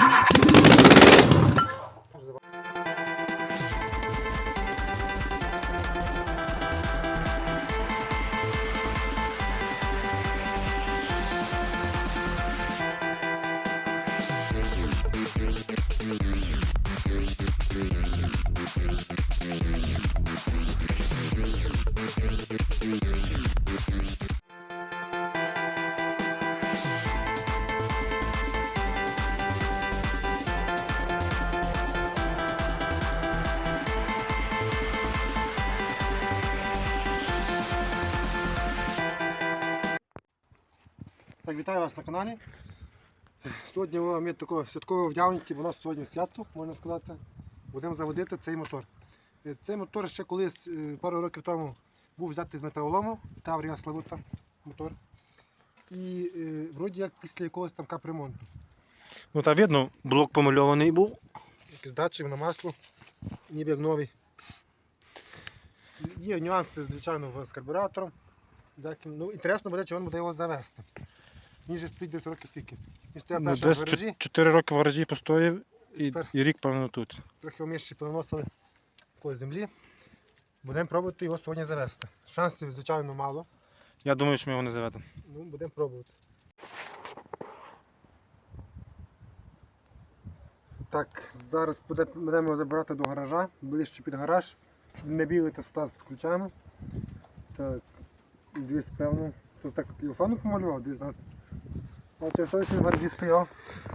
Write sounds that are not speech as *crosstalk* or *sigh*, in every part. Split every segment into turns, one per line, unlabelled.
Yeah. *laughs* Так, вітаю вас на каналі. Сьогодні ми такого святкового вдягнуті, у нас сьогодні свято, можна сказати. Будемо заводити цей мотор. Е, Цей мотор ще колись е, пару років тому був взятий з металолому, Таврія Славута мотор. І е, вроді як після якогось там капремонту.
Ну та видно, блок помальований був.
Якийсь датчик на масло, ніби як новий. Є нюанси, звичайно, з карбюратором. Ну, інтересно буде, чи він буде його завести. Він же стоїть десь років скільки. Він стояв
Ну, десь
в гаражі.
4 роки в гаражі постояв і,
Тепер.
і рік, певно, тут.
трохи вміщі понаносили по землі. Будемо пробувати його сьогодні завести. Шансів, звичайно, мало.
Я думаю, що ми його не заведемо.
Ну, будемо пробувати. Так, зараз буде- будемо його забирати до гаража, ближче під гараж, щоб не білити сюди з ключами. Так, дивись, певно. Тут так його фану помалював, дивись нас. А ти що гарді стояв?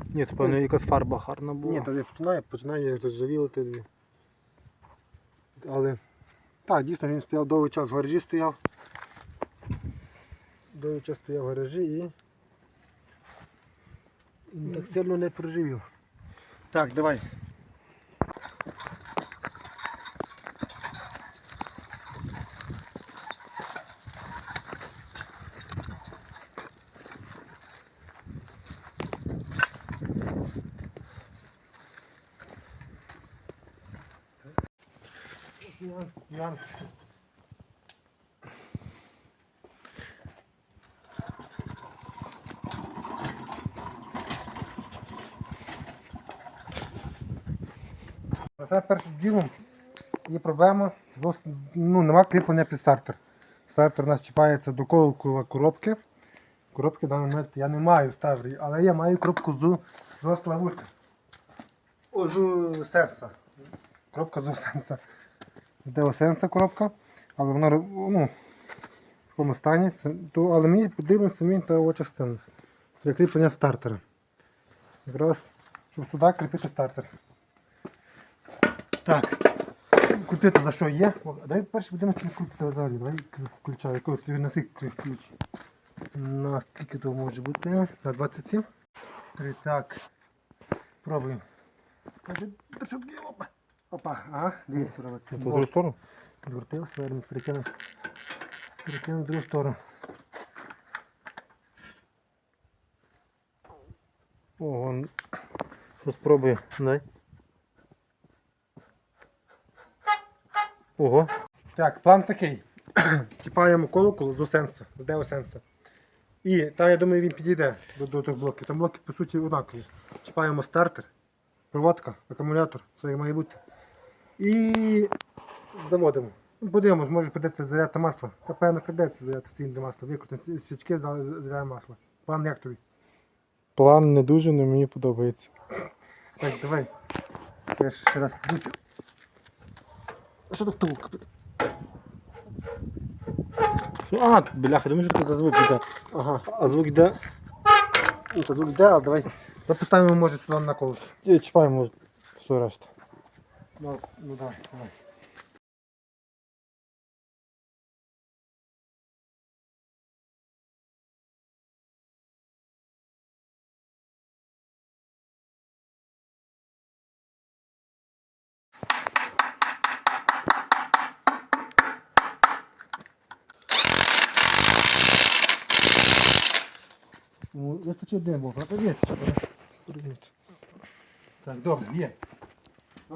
Ні, то певно якась фарба гарна була.
Ні, то я починає, починає розжавілити. Але так, дійсно він стояв довгий час в гаражі стояв. Довгий час стояв в гаражі і він так сильно не проживів. Так, давай. Це першим ділом є проблема, ну, нема кріплення під стартер. Стартер у нас чіпається до колокола коробки. Коробки в даний момент я не маю ставрі, але я маю коробку з Зославути. О, з серця. Коробка з сенса. З Деосенса коробка, але вона ну, в такому стані. То, але мені потрібен самі та його частина. Для кріплення стартера. Якраз, щоб сюди кріпити стартер. Так. Крутити за що є. Дай перше будемо крутитися взагалі. Давай включаю. На скільки ключ? На скільки то може бути? На 27. Три, Так. Пробуємо. Опа. Опа, ага, дивіться, робить.
В другу сторону?
Відвертився, я перекинув. Перекинув в другу сторону.
Ого. Що спробує? Дай. Ого.
Так, план такий. *clears throat* Чіпаємо колокол з осенса, з деосенса. І там, я думаю, він підійде до, до тих блоків. Там блоки, по суті, однакові. Чіпаємо стартер, проводка, акумулятор, все як має бути. І заводимо. Подивимось, може придеться заряти масло. Та певно придеться заряти цінне масло. Викрутимо січки, заряємо масло. План як тобі?
План не дуже, але мені подобається.
Так, давай. Я ще раз включу. Що тут толк?
А, бляха, думаю, що це за звук йде.
Ага.
А звук йде.
Ну, то тут йде, а давай. Поставимо, може, сюди на колесо.
Чіпаємо все решта.
Ну, ну давай, давай. Ну, вистачить один блок, а то вистачить. Так, добре, є.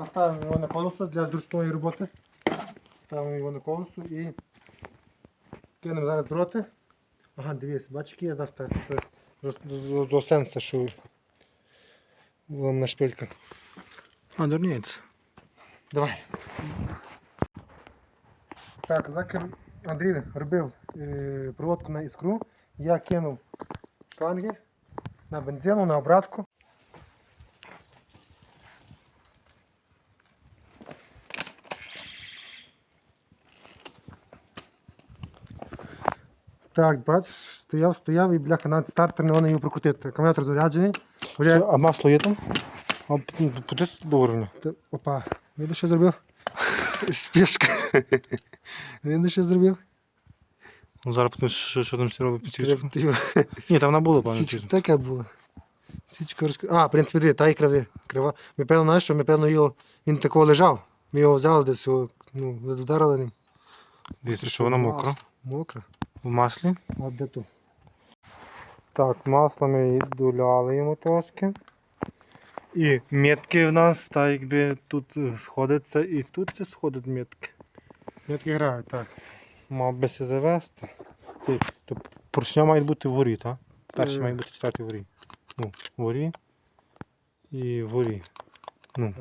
Ставимо його на колесо для зручної роботи. Ставимо його на колесо і кинемо зараз дроти. Ага, бачиш, які я заставив. До сенсу, що Ломна шпилька.
А, дурніється.
Давай. Так, закер Андрій робив е, проводку на іскру. Я кинув шланги на бензину, на обратку. Так, бач, стояв, стояв і бляха на стартер не можна його прокрутити. Акумулятор заряджений. Вже...
Що, а масло є там? А туди до уровня.
Та- Опа, видиш, що зробив? *laughs* Спішка. Видиш, що зробив?
Ну, Зараз подивимось, що, що там всі робить підсвічку.
Треба- *laughs*
Ні, там вона була, пане.
Січка таке було. Січка розк... А, в принципі, дві, та і криви. Крива. Ми певно, знаєш, що ми певно його, він такого лежав. Ми його взяли десь, його, ну, вдарили ним.
Дивіться, що вона мокра.
Мокра.
В маслі.
А де тут?
Так, масло ми доляли йому трошки. І метки в нас, так якби тут сходиться, і тут це сходять метки.
Метки грають, так.
Мав би се завести. Ти- То поршня має бути вгорі, так? Перший
Е.
має бути четвертий вгорі. Ну, вгорі і вгорі. Ну,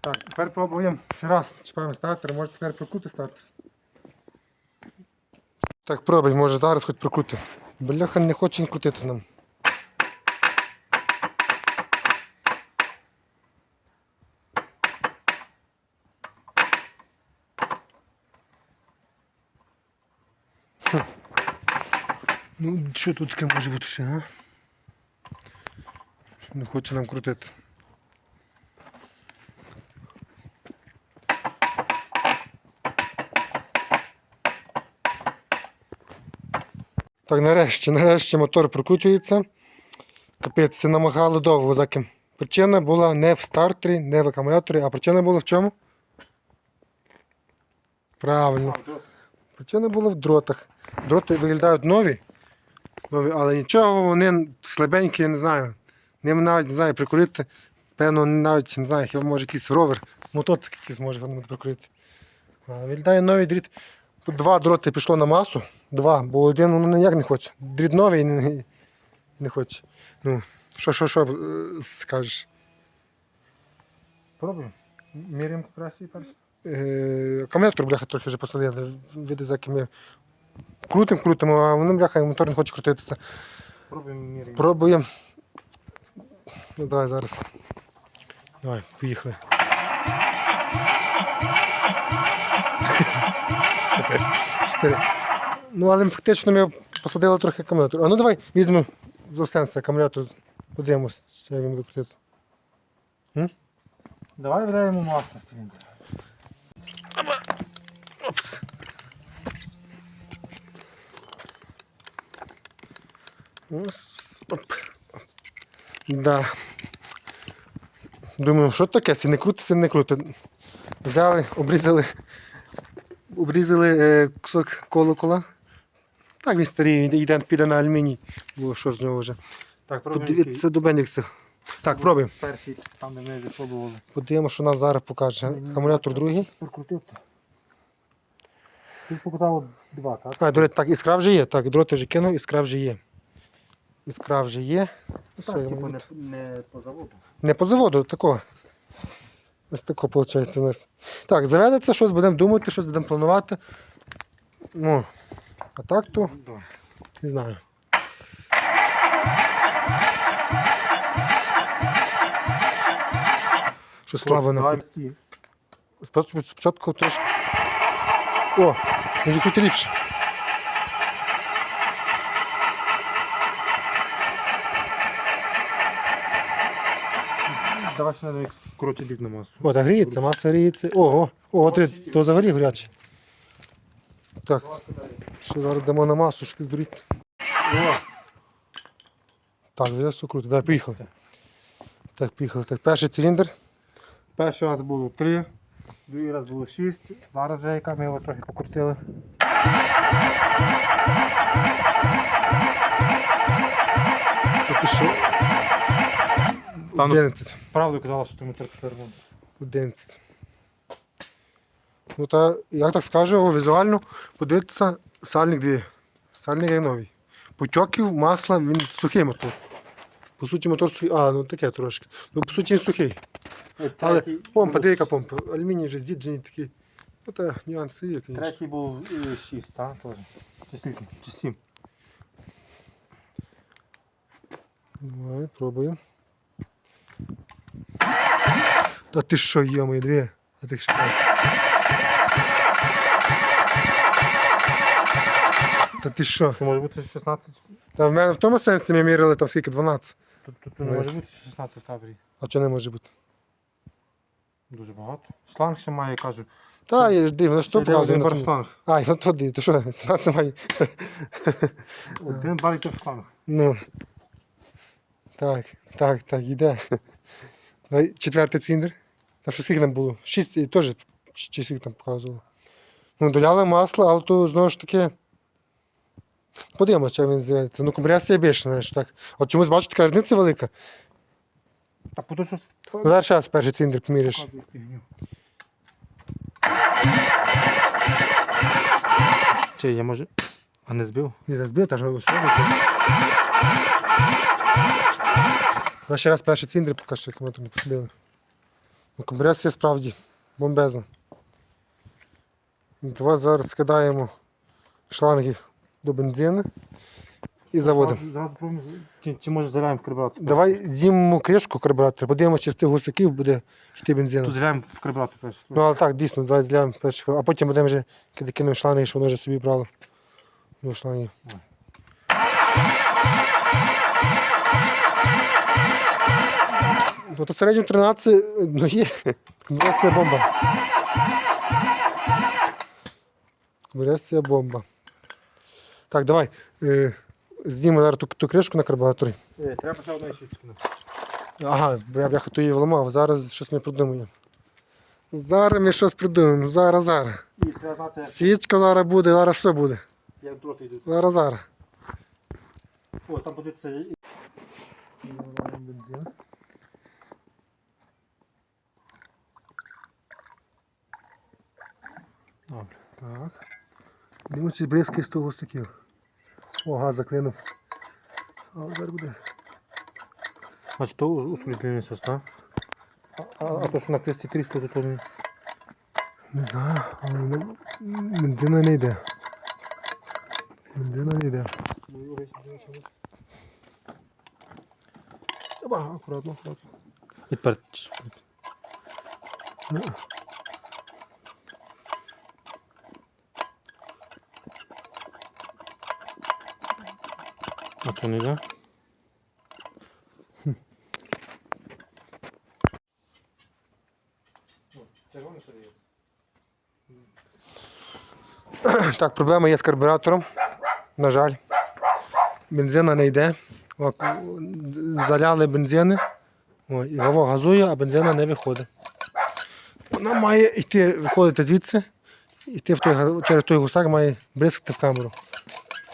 Так, тепер пробуємо ще раз. Чіпаємо стартер, може тепер прокрути стартер. Так, пробуй, може зараз хоч прокрути. Бляха не хоче крутити нам. Ну, що тут таке може бути ще, а? Не хоче нам крутити. Так, нарешті, нарешті мотор прокручується. Капець, намагали довго за ким. Причина була не в стартері, не в акумуляторі, а причина була в чому? Правильно. Причина була в дротах. Дроти виглядають нові, нові але нічого, вони слабенькі, не знаю. Ним навіть не знаю, прикурити. Певно, навіть не знаю, хіба може якийсь ровер, мотоцикл якийсь може прикурити. Виглядає новий дріт. Тут два дроти пішло на масу. Два, бо один воно ніяк не хоче. Дрібновий не, не хоче. Ну, що, що, що е, скажеш?
Пробуємо. Міряємо компресію перше.
Е, акумулятор, бляха, трохи вже посадили. Види, за яким ми крутимо, крутимо, а воно, бляха, мотор не хоче крутитися.
Пробуємо міряємо.
Пробуємо. Ну, давай зараз.
Давай, поїхали.
Чотири. Ну, але фактично ми посадили трохи акумулятор. А ну давай візьмемо з сенсу акумулятор. Подивимось, як він буде крутити.
Давай вдаємо масло стрінь.
Опс. Ось, Оп. Да. Думаю, що таке, сі не крутиться, не крутить. Взяли, обрізали, обрізали е, кусок колокола. Так він старий, він йде, піде на алюміній. Було що з нього вже.
Так,
Подивіться до Бендікса. Так, пробуємо.
Перший, там де ми випробували.
Подивимося, що нам зараз покаже. Акумулятор другий.
Прокрутив. Тут показало два, так?
А, до речі, так, іскра вже є. Так, дроти вже кинув, іскра вже є. Іскра вже є. Все,
Так, типу не, не по заводу.
Не по заводу, такого. Ось такого виходить у нас. Так, заведеться, щось будемо думати, щось будемо планувати. Ну, а так то не знаю. Що слава нам. Спочатку, спочатку трошки. О, може тут ліпше.
Давай ще коротше лід на масу.
О, так гріється, маса гріється. Ого, ого, ти, то взагалі гаряче. Так, ще зараз дамо на масу, що здуріть. Так, зараз все круто. Давай, поїхали. Так, поїхали. Так, перший циліндр.
перший раз було три, другий раз було шість. Зараз вже яка ми його трохи покрутили.
Поки що.
Та ну-
11.
Правду казала, що треба фермон.
11. Ну та, як так скажу, візуально подивитися сальник дві. Сальник як новий. Потьоків, масла, він сухий мотор. По суті, мотор сухий. А, ну таке трошки. Ну, по суті, він сухий. Але
Третій
помпа,
був-
деяка помпа. Алюміній вже з'їджений такий. Ну, та нюанси є, звісно.
Третій був 6, так? Теж. Чи скільки? Чи 7?
Давай, пробуємо. Та ти що, йоми, дві. А ти що? Та ти що?
Що може бути 16?
Та в мене в тому сенсі ми міряли там скільки 12.
Тут, тут не може бути 16 в таборі.
А чого не може бути?
Дуже багато. Шланг ще має, кажу.
Та, я ж дивно, що
Йде
показує
один
на
бар
тому.
шланг.
А, ну туди, то що, *laughs* 17 має.
Один бар йде в шланг.
Ну. Так, так, так. Давай, Четвертий циліндр. Там що скільки там було? Шість і теж чи чи скільки там показувало. Ну, доляли масло, але то знову ж таки. Подивимося, як він з'явиться. Ну, компресія більше, знаєш, так. От чомусь бачу, така різниця велика.
Так, потім щось
Ну, зараз зараз перший циліндр поміряєш.
показує фігню. Чи я може. А не збив?
Ні, не збив, та ж ось робить. Ну, ще раз перший циліндр покажи, як ми тут не посадили. Ну, компресія справді бомбезна. Давай зараз скидаємо шланги до бензину і заводимо.
Пробуємо, чи, чи може заляємо в карбюратор.
Давай знімемо кришку карбюратора, подивимося, чи з тих гусаків буде йти бензин.
Тут заляємо в карбюратор перше.
Ну, але так, дійсно, давай зляємо перший, а потім будемо вже коли кинемо шланги, що воно вже собі брало. До шлангів. Ну, то в середньому 13, ну є. Компресія бомба. Компресія бомба. Так, давай. Е, знімемо зараз ту, ту кришку на карбюраторі.
Е, Треба ще одної щічки.
Ага, бо я бляха то її вламав, зараз щось ми придумаємо. Зараз ми щось придумаємо, зараз, зараз.
І треба знати,
Свічка зараз буде, зараз все буде.
як дроти йдуть.
Зараз, зараз.
О, там буде це.
Добре, так. Дивимося бризки з того гусаків. О, газ заклинув. А зараз буде.
Значить, то усвітлення насос, так? А, а, а то, що на кресті 300, то то не-
Не знаю, але ну, бензина не йде. Бензина не йде. Оба, акуратно, акуратно.
І тепер. Що не?
Так, проблема є з карбюратором. На жаль. Бензина не йде. Заляли бензини. І газує, а бензина не виходить. Вона має йти, виходити звідси, йти в той, через той гусак має бризкати в камеру.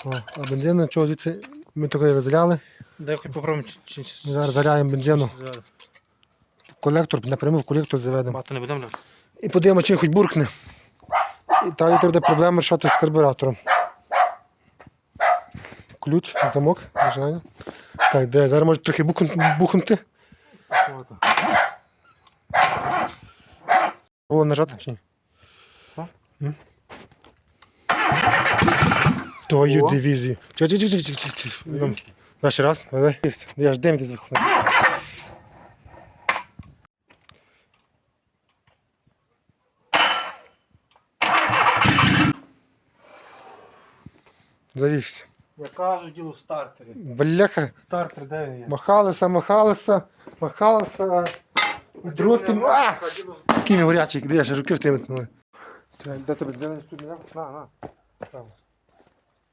О, а бензину чого звідси ми таке заляли.
Дай хоч попробуємо. Чи, чи,
Ми зараз заляємо бензину в колектор, напряму в колектор заведемо.
Багато не будемо.
І подивимося, чи хоч буркне. І далі буде проблема рішати з карбюратором. Ключ, замок, нажимаємо. Так, де? Зараз може трохи бухнути. бухнути. Було нажати чи ні?
Так.
М? Твою дивізію. Чекай, чекай, чекай, чекай, чекай. Ну, на ще раз. Давай. Єсть. Я ж дим десь виходить. Завівся.
Я кажу, діло в стартері.
Бляха.
Стартер, де він є?
Махалися, махалися, махалися. Дроти. А! Який він горячий, де я ще руки втримати. Де тебе бензин тут На, на. Право.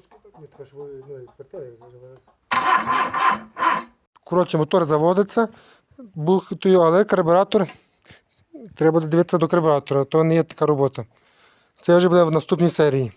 трошки так.
Ні, така ви, ну, Коротше, мотор заводиться, бухтую, але карбюратор. Треба буде дивитися до карбюратора, то не є така робота. Це вже буде в наступній серії.